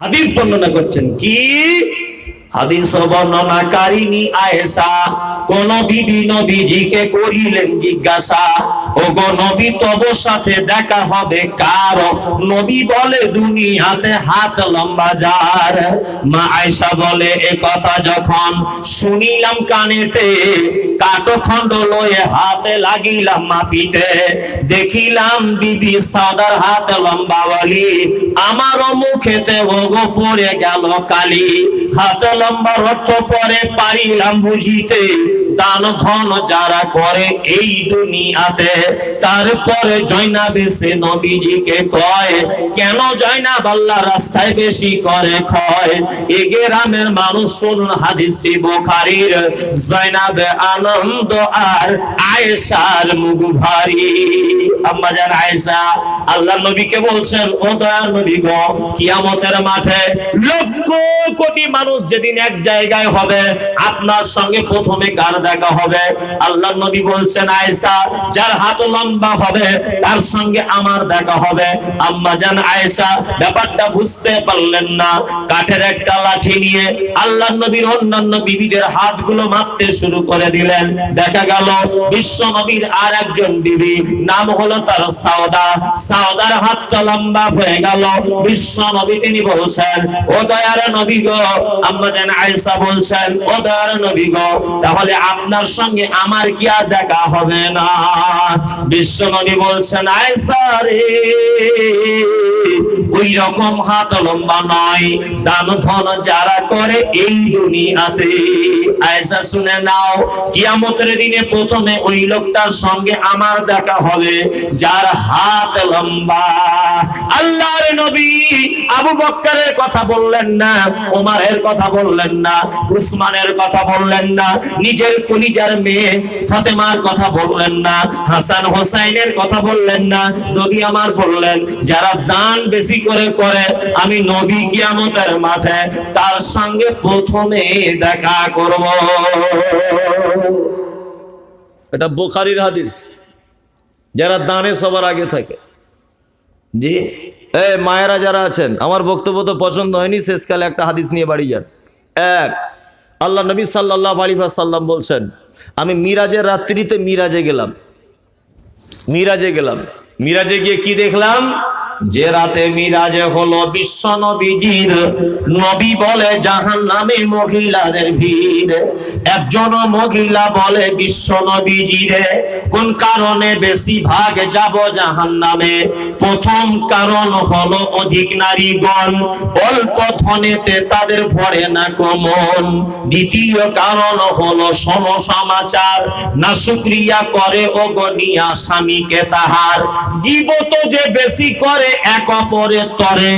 হাদিস বর্ণনা করছেন কি? হাদিস বর্ণনাকারিনী আয়েশা, কোন বিবি নবীজিকে করিলেন জিজ্ঞাসা ও গো নবী তব সাথে দেখা হবে কার? নবী বলে, দুনিয়াতে হাত লম্বা যার। মা আয়েশা বলে, এ কথা যখন শুনিলাম কানেতে, কাঠখণ্ড লয়ে হাতে লাগিলাম মাপিতে দেখিলাম বিবি সাদার হাত লম্বা বলি, আমারও মুখেতে ওগো পড়ে গেল কালি, হাত লম্বা রক্ত পরে পারিলাম বুঝিতে। দান ধন যারা করে এই দুনিয়াতে, তারপরে জয়নাব এসে নবীজিকে কয়, কেন রাস্তায় বেশি করে ক্ষয়? এ গ্রামের মানুষ শুনুন বোখারির, জয়নাব আনন্দ আর আয়েশার মুখ আম্মা আয়েশা আল্লাহ নবীকে বলছেন, ও দয়ার নবী কিয়ামতের মাঠে লক্ষ কোটি মানুষ যেদিন এক জায়গায় হবে, আপনার সঙ্গে প্রথমে কার দেখা হবে। আল্লাহ নবী বলছেন, আয়েশা, যার হাত লম্বা হবে, তার সঙ্গে আমার দেখা হবে। আম্মা জান, আয়েশা, ব্যাপারটা বুঝতে পারলেন না। কাঠের একটা লাঠি নিয়ে আল্লাহ নবীর অন্যান্য বিবিদের হাতগুলো মারতে শুরু করে দিলেন। দেখা গেল, বিশ্ব নবীর আর একজন বিবি, নাম হলো তার সাওদা। সাওদার হাতটা লম্বা হয়ে গেল। বিশ্ব নবী তিনি বলছেন, ও দয়ার নবী গো। আম্মা জান, আয়েশা বলছেন, ও দয়ার নবী গো। তাহলে আপনার সঙ্গে আমার কি আর দেখা হবে না? বিশ্ব নবী বলছেন ওই রকম হাত লম্বা নয়। দান ধন যারা করে এই দুনিয়াতে। আয়েশা, শুনে নাও, কিয়ামতের দিনে প্রথমে ওই লোকটার সঙ্গে আমার দেখা হবে, যার হাত লম্বা। আল্লাহর নবী আবু বক্করের কথা বললেন না, ওমারের কথা বললেন না, উসমানের কথা বললেন না, নিজের কলিজার মেয়ে ফাতেমার কথা বললেন না হাসান হোসাইনের কথা বললেন না নবী আমার বললেন যারা দান বেশি করে করে আমি নবী কিয়ামতের মাঠে তার সঙ্গে প্রথমে দেখা করব। এটা বোখারির হাদিস। যারা দানে সবার আগে থাকে। জি। এ মায়েরা যারা আছেন আমার বক্তব্য তো পছন্দ হয়নি শেষকালে একটা হাদিস নিয়ে বাড়ি যান। এক আল্লাহ নবী সাল্লাহ আলী সাল্লাম বলছেন, আমি মিরাজের রাত্রিতে মিরাজে গেলাম। মিরাজে গেলাম। মিরাজে গিয়ে কি দেখলাম? যে রাতে মিরাজে হলো বিশ্ব নবীজির, নবী বলে জাহান নামে মহিলাদের ভিড়। একজন মহিলা বলে বিশ্ব নবীজিরে, কোন কারণে বেশি ভাগ যাব জাহান নামে? প্রথম কারণ হলো অধিক নারীগণ, অল্প ধনেতে তাদের ভরে না কমন দ্বিতীয় কারণ হলো সমসমাচার, না শুক্রিয়া করে অগনিয়া স্বামীকে তাহার। জীবত যে বেশি করে এক অপরে তরে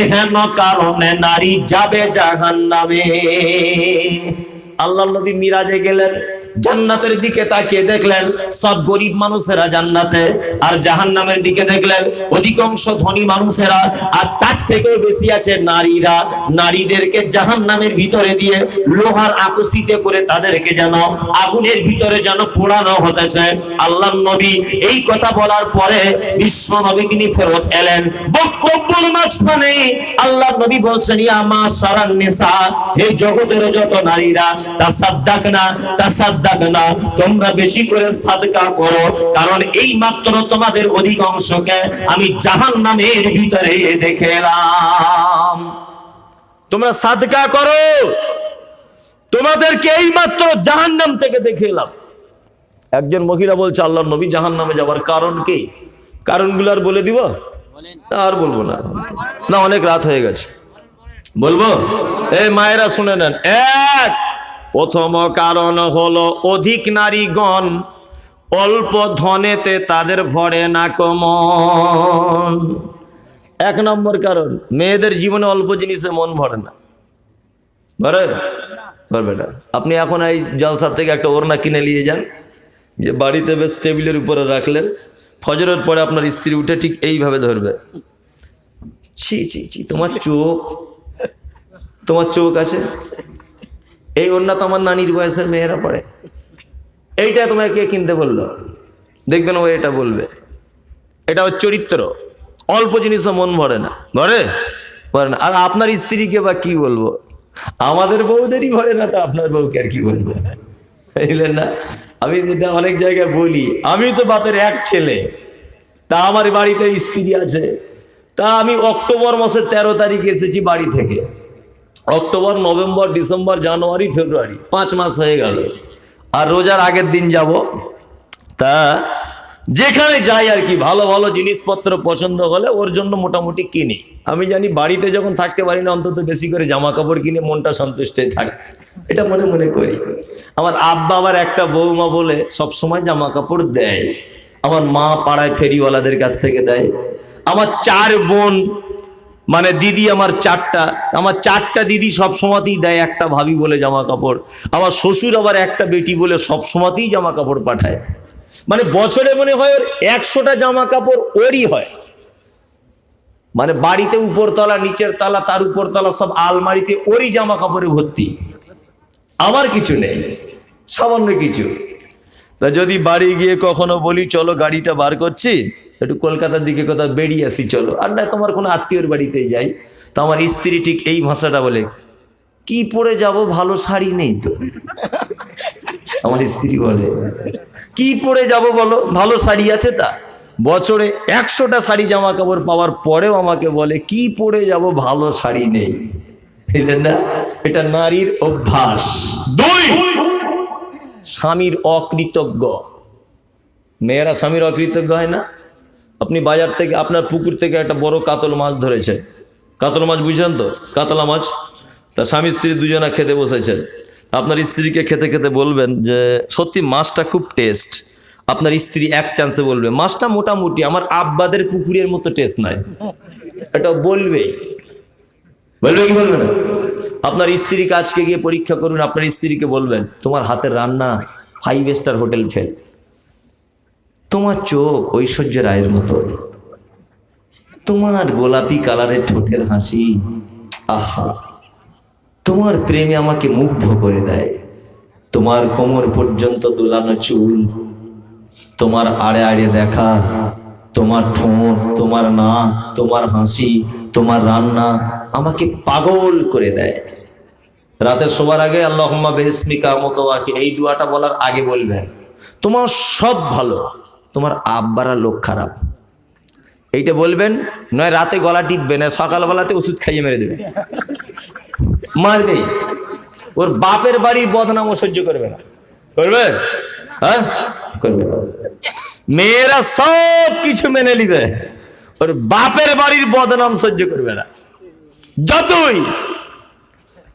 এহেন কারণে নারী যাবে জাহান নামে আল্লাহ নবী মিরাজে গেলেন। জান্নাতের দিকে তাকিয়ে দেখলেন সব গরিব মানুষেরা জান্নাতে, আর জাহান্নামের দিকে দেখলেন অধিকাংশ ধনী মানুষেরা, আর তার থেকেও বেশি আছে নারীরা। নারীদেরকে জাহান্নামের ভিতরে দিয়ে লোহার আকর্ষিত করে তাদেরকে যেন আগুনের ভিতরে যেন পোড়ানো হতেছে। আল্লাহ নবী এই কথা বলার পরে বিশ্ব নবী তিনি ফেরত এলেন। বক্তব্যের মাঝখানে আল্লাহ নবী বলছেন, ইয়া মা সারান নিসা, হে জগতের যত নারীরা, তা সাদ্দাক না, তা সাদ্দাক না, তোমরা বেশি করে সাদকা করো, কারণ এই মাত্র তোমাদের অধিকাংশকে আমি জাহান নামের ভিতরে দেখে তোমরা সাদকা করো। তোমাদেরকে এই মাত্র জাহান নাম থেকে একজন মহিলা বলছে আল্লাহ নবী জাহান নামে যাওয়ার কারণ কি? কারণগুলো আর বলে দিব? আর বলব না। না, অনেক রাত হয়ে গেছে। বলব? এই মায়েরা শুনে নেন। এক প্রথম কারণ হলো অধিক নারীগণ অল্প ধনেতে তাদের ভরে না কমন। এক নম্বর কারণ, মেয়েদের জীবনে অল্প জিনিসে মন ভরে না। ভরে? না আপনি এখন এই জলসার থেকে একটা ওড়না কিনে নিয়ে যান, যে বাড়িতে বেশ টেবিলের উপরে রাখলেন, ফজরের পরে আপনার স্ত্রী উঠে ঠিক এইভাবে ধরবে। ছি ছি ছি, তোমার চোখ তোমার চোখ আছে? এই ওড়না তো আমার নানির বয়সের মেয়েরা পড়ে। এইটা তোমায় কে কিনতে বলল? দেখবেন ও এটা বলবে। এটা ওর চরিত্র। অল্প জিনিসও মন ভরে না। ভরে না। আর আপনার স্ত্রীকে বা কি বলব? আমাদের বউদেরই ভরে না তো আপনার বউকে আর কি বলব? বুঝলেন না? আমি যেটা অনেক জায়গায় বলি, আমি তো বাপের এক ছেলে। তা আমার বাড়িতে স্ত্রী আছে। তা আমি অক্টোবর মাসের তেরো তারিখ এসেছি বাড়ি থেকে। October, November, December, January, February, পাঁচ মাস হয়ে গেল। আর রোজার আগের দিন যাব। তা যেখানে যাই আর কি, ভালো ভালো জিনিসপত্র পছন্দ হলে ওর জন্য মোটামুটি কিনি। আমি জানি বাড়িতে যখন থাকতে পারি না, অন্তত বেশি করে জামা কাপড় কিনে মনটা সন্তুষ্ট থাকে। এটা মনে মনে করি। আমার আব্বা আবার একটা বৌমা বলে সব সময় জামা কাপড় দেয়। আমার মা পাড়ায় ফেরিওয়ালাদের কাছ থেকে দেয়। আমার চার বোন মানে দিদি আমার চারটা আমার চারটা দিদি সব সময়তেই দেয় একটা ভাবি বলে জামা কাপড়। আমার শ্বশুর আবার একটা বেটি বলে সব সময়তেই জামা কাপড় পাঠায়। মানে বছরে মনে হয় ওর একশোটা জামা কাপড় ওরই হয়। মানে বাড়িতে উপরতলা, নিচের তলা, তার উপরতলা সব আলমারিতে ওরই জামা কাপড়ে ভর্তি। আমার কিছু নেই, সামান্য কিছু। তা যদি বাড়ি গিয়ে কখনো বলি, চলো গাড়িটা বার করছি। একটু কলকাতার দিকে কোথাও বেরিয়ে আসি, চলো। আর না, তোমার কোনো আত্মীয়র বাড়িতেই যাই। তো আমার স্ত্রী ঠিক এই ভাষাটা বলে, কি পরে যাব? ভালো শাড়ি নেই তো? আমার স্ত্রী বলে, কি পরে যাব বলো? ভালো শাড়ি আছে তা? বছরে একশোটা শাড়ি জামা কাপড় পাওয়ার পরেও আমাকে বলে, কি পরে যাব? ভালো শাড়ি নেই। বুঝলেন না? এটা নারীর অভ্যাস। দুই! স্বামীর অকৃতজ্ঞ। মেয়েরা স্বামীর অকৃতজ্ঞ হয় না? আপনি বাজার থেকে, আপনার পুকুর থেকে একটা বড় কাতল মাছ ধরেছে কাতল মাছ বুঝলেন তো? কাতলা মাছ। তা স্বামী স্ত্রী দুজনা খেতে বসেছেন। আপনার স্ত্রীকে খেতে খেতে বলবেন যে, সত্যি মাছটা খুব টেস্ট আপনার স্ত্রী এক চান্সে বলবে, মাছটা মোটামুটি আমার আব্বাদের পুকুরের মতো টেস্ট নাই। এটা বলবেই। বলবে কি বলবে না? আপনার স্ত্রীকে আজকে গিয়ে পরীক্ষা করুন, আপনার স্ত্রীকে বলবেন, তোমার হাতের রান্না ফাইভ স্টার হোটেল ফেল তোমার চোখ ঐশ্বর্য রায়ের মতো। তোমার গোলাপি কালারের ঠোঁটের হাসি, আহা। তোমার প্রেমে আমাকে মুগ্ধ করে দেয়। তোমার কোমর পর্যন্ত দোলানো চুল, তোমার আড়ে আড়ে দেখা, তোমার ঠোঁট, তোমার নাক তোমার হাসি, তোমার রান্না আমাকে পাগল করে দেয়। রাতে শোবার আগে আল্লাহম্মা বেসমিকা মতোয়াকে এই দুয়াটা বলার আগে বলবেন। তোমার সব ভালো। তোমার আব্বারা লোক খারাপ। এইটা বলবেন, নয় রাতে গলা টিপবে না সকালবেলাতে ওষুধ খাইয়ে মেরে দেবে। মারবেই ওর বাপের বাড়ির বদনামও সহ্য করবে না। করবে? হ্যাঁ? করবে। মেয়েরা সব কিছু মেনে নিবে। ওর বাপের বাড়ির বদনাম সহ্য করবে না। যতই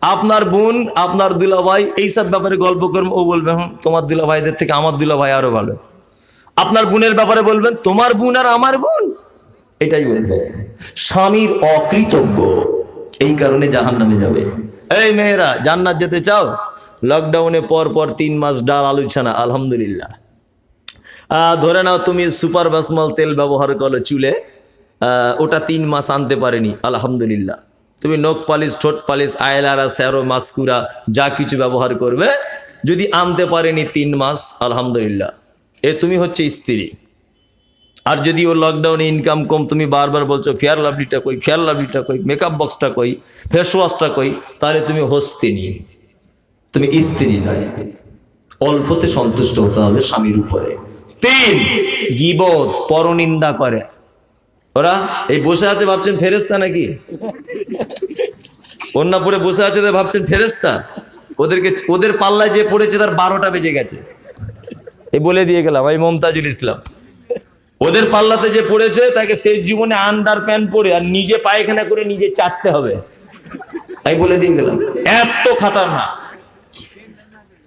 আপনার বোন, আপনার দুলাভাই, এইসব ব্যাপারে গল্প করবেন ও বলবে, হুম, তোমার দুলাভাইদের থেকে আমার দুলাভাই আরও ভালো। আপনার বোনের ব্যাপারে বলবেন, তোমার বোন আর আমার বোন? এটাই বলবে। স্বামীর অকৃতজ্ঞ, এই কারণে জাহান নামে যাবে। এই মেয়েরা, জান্নাত যেতে চাও? লকডাউনে পর পর তিন মাস ডাল, আলু ছানা, আলহামদুলিল্লাহ। ধরে নাও তুমি সুপার বাসমল তেল ব্যবহার করো চুলে। ওটা তিন মাস আনতে পারেনি, আলহামদুলিল্লাহ। তুমি নখ পালিশ, ঠোঁট পালিশ আয়লারা স্যারো, মাস্কুরা, যা কিছু ব্যবহার করবে, যদি আনতে পারেনি তিন মাস, আলহামদুলিল্লাহ। এ তুমি হচ্ছে স্ত্রী। আর যদি ও লকডাউনে ইনকাম কম, তুমি বারবার বলছো ফেয়ার লাভলিটা কই? ফেয়ার লাভলিটা কই? মেকআপ বক্সটা কই? ফেস ওয়াশটা কই? তাহলে তুমি হস্তিনী তুমি স্ত্রী নয়। অল্পতে সন্তুষ্ট হতে হবে স্বামীর উপরে। তিন, গিবত, পরনিন্দা করে। ওরা এই বসে আছে ভাবছেন ফেরেস্তা নাকি? পরে বসে আছে ভাবছেন ফেরেস্তা ওদেরকে, ওদের পাল্লায় যে পড়েছে তার বারোটা বেজে গেছে। এই বলে দিয়ে গেলাম আমি মমতাজুল ইসলাম। ওদের পাল্লাতে যে পড়েছে, তাকে শেষ জীবনে আন্ডার প্যান্ট পরে আর নিজে পায়খানা করে নিজে চাটতে হবে। আমি বলে দিয়ে গেলাম। এত খাতারনাক।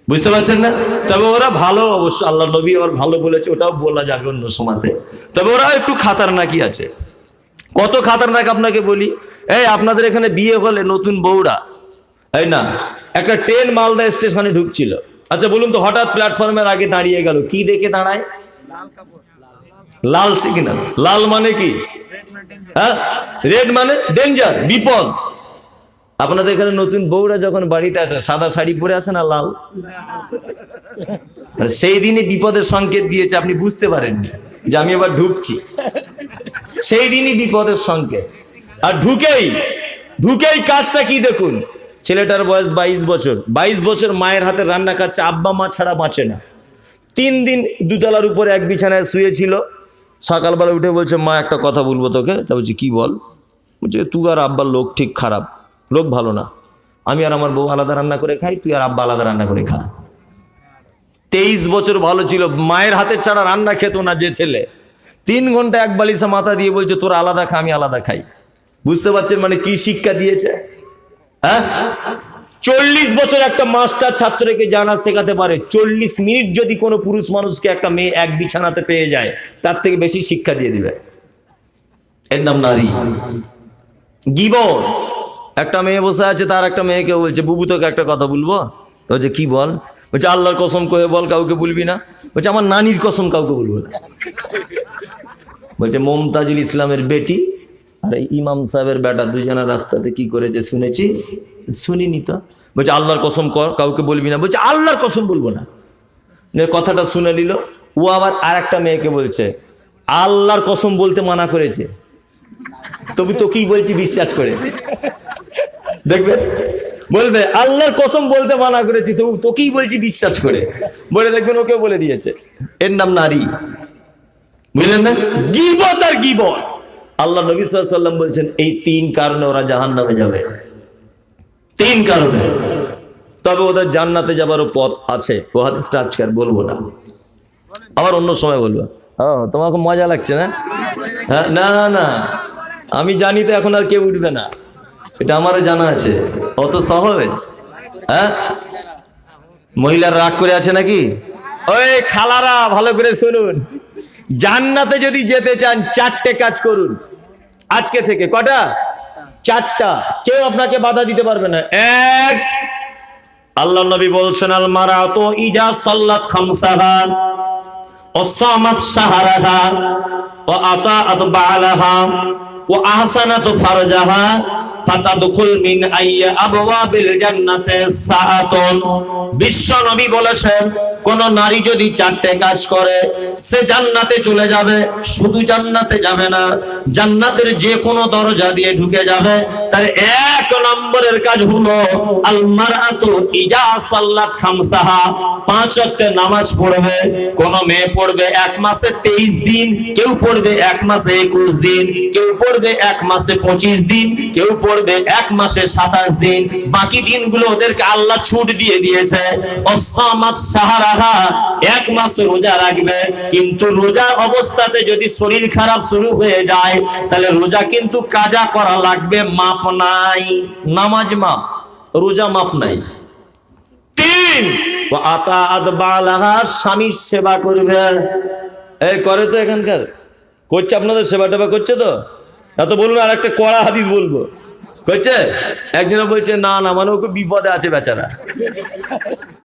বুঝতে পারছেন না? তবে ওরা ভালো অবশ্য, আল্লাহ নবী আবার ভালো বলেছে, ওটাও বলা যাবে অন্য সময়তে। তবে ওরা একটু খাতারনাকি আছে। কত খাতারনাক আপনাকে বলি? এই আপনাদের এখানে বিয়ে হলে নতুন বউরা এই না? একটা ট্রেন মালদা স্টেশনে ঢুকছিল। আচ্ছা বলুন তো, হঠাৎ প্ল্যাটফর্মের আগে দাঁড়িয়ে গেল। কি দেখে দাঁড়ায়? লাল সিগন্যাল লাল মানে কি? হ্যাঁ? রেড মানে ডেঞ্জার বিপদ। আপনাদের এখানে নতুন বউরা যখন বাড়িতে আসে, সাদা শাড়ি পরে আসে না লাল? সেই দিনই বিপদের সংকেত দিয়েছে, আপনি বুঝতে পারেননি যে আমি এবার ঢুকছি। সেই দিনই বিপদের সংকেত। আর ঢুকেই ঢুকেই কাজটা কি দেখুন? ছেলেটার বয়স বাইশ বছর। বাইশ বছর মায়ের হাতে রান্না খাচ্ছে, আব্বা মা ছাড়া বাঁচে না। তিন দিন দুতলার উপরে এক বিছানায় শুয়েছিল। সকালবেলা উঠে বলছে, মা, একটা কথা বলব তোকে। তা বলছি, কী বল? বলছে, তুই আর আব্বার লোক ঠিক খারাপ। লোক ভালো না। আমি আর আমার বউ আলাদা রান্না করে খাই, তুই আর আব্বা আলাদা রান্না করে খা। তেইশ বছর ভালো ছিল। মায়ের হাতের ছাড়া রান্না খেত না যে ছেলে। তিন ঘণ্টা এক বালিশে মাথা দিয়ে বলছে, তোরা আলাদা খা, আমি আলাদা খাই। বুঝতে পারছেন মানে কি শিক্ষা দিয়েছে? হ্যাঁ? চল্লিশ বছর একটা মাস্টার ছাত্রকে জানা শেখাতে পারে। চল্লিশ মিনিট যদি কোনো পুরুষ মানুষকে একটা মেয়ে এক বিছানাতে পেয়ে যায়, তার থেকে বেশি শিক্ষা দিয়ে দিবে। এর নাম নারী। গিবর। একটা মেয়ে বসে আছে, তার একটা মেয়েকে বলছে, বুবু, তোকে একটা কথা বলব? বলছে, কি বল? বলছে, আল্লাহর কসম কহে বল, কাউকে বলবি না। বলছে, আমার নানির কসম কাউকে বলব না। বলছে, মমতাজুল ইসলামের বেটি আর এই ইমাম সাহেবের বেটা দুজনের রাস্তাতে কি করেছে শুনেছিস শুনিনি তো। বলছে, আল্লাহর কসম কর, কাউকে বলবি না। বলছে, আল্লাহর কসম বলব না। কথাটা শুনে নিল। ও আবার আর একটা মেয়েকে বলছে, আল্লাহর কসম বলতে মানা করেছে। তবু তো কি বলছি বিশ্বাস করে। দেখবে? বলবে, আল্লাহর কসম বলতে মানা করেছি, তবু তোকেই বলছি বিশ্বাস করে। বলে দেখবেন ওকে বলে দিয়েছে। এর নাম নারী। বুঝলেন না? গিবত আর গিবত। আল্লাহ নবী সাল্লাম বলছেন, এই তিন কারণে ওরা জাহান নামে যাবে। তিন কারণে। তবে ওদের জান্নাতে যাবারও পথ আছে। ও হাদিসটা আজকে আর বলব না। আবার অন্য সময় বলব। ও, তোমাকে মজা লাগছে না? হ্যাঁ না না না। আমি জানি তো এখন আর কেউ উঠবে না। এটা আমারও জানা আছে। অত সহজ। হ্যাঁ? মহিলার রাগ করে আছে নাকি? ওই খালারা, ভালো করে শুনুন। জান্নাতে যদি যেতে চান, চারটে কাজ করুন। আজকে থেকে কটা? চারটা। কেউ আপনাকে বাধা দিতে পারবে না। এক, আল্লাহ নবী বলছেন আল মারা তো ইজা সাল্লাত খামসাহা ও সামাত সাহারাহা ও আতাআত বালাহা ও আহসানাত ফারজাহা ফাতাদখুল মিন আইয়া আবওয়াবিল জান্নাতে সাআতুন। বিশ্ব নবী বলেছেন, কোন নারী যদি চারটে কাজ করে, সে জান্নাতে চলে যাবে, শুধু জান্নাতে যাবে না, জান্নাতের যে কোনো দরজা দিয়ে ঢুকে যাবে, তার এক নম্বরের কাজ হলো আল মারআতু ইজা সাল্লাত খামসাহা। পাঁচ ওয়াক্তে নামাজ পড়বে, কোন মেয়ে পড়বে এক মাসে তেইশ দিন, কেউ পড়বে এক মাসে একুশ দিন, কেউ পড়বে এক মাসে পঁচিশ দিন, কেউ পড়বে এক মাসে সাতাশ দিন। বাকি দিনগুলো ওদেরকে আল্লাহ ছুট দিয়ে দিয়েছে। অসামাত সাহারাহা, এক মাস রোজা রাখবে। কিন্তু রোজার অবস্থাতে যদি শরীর খারাপ শুরু হয়ে যায়, তাহলে রোজা কিন্তু কাজা করা লাগবে, মাপ নাই। নামাজ মাপ, রোজা মাপ নাই। তিন আতা আদবালাহা স্বামীর সেবা করবে। এই করে তো এখানকার। করছে আপনাদের সেবা টেবা করছে তো? এত বলুন আর একটা কড়া হাদিস বলব। করছে? একজনে বলছে, না না মানে ওকে বিপদে আছে বেচারা।